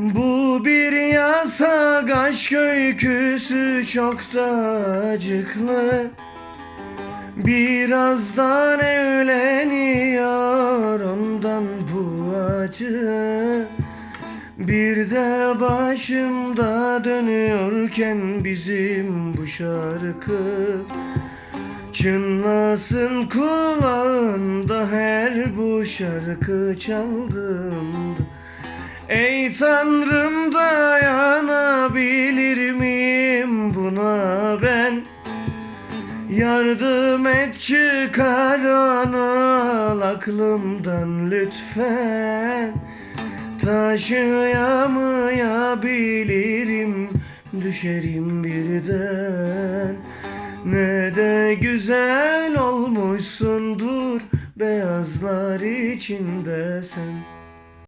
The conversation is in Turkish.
Bu bir yasak aşk öyküsü çok da acıklı. Birazdan evleniyor ondan bu acı. Bir de başımda dönüyorken bizim bu şarkı. Çınlasın kulağında her bu şarkı çaldığında Ey Tanrım dayanabilir miyim? Buna ben Yardım et çıkar onu al aklımdan lütfen. Taşıyamayabilirim düşerim birden. Ne de güzel olmuşsundur beyazlar içinde sen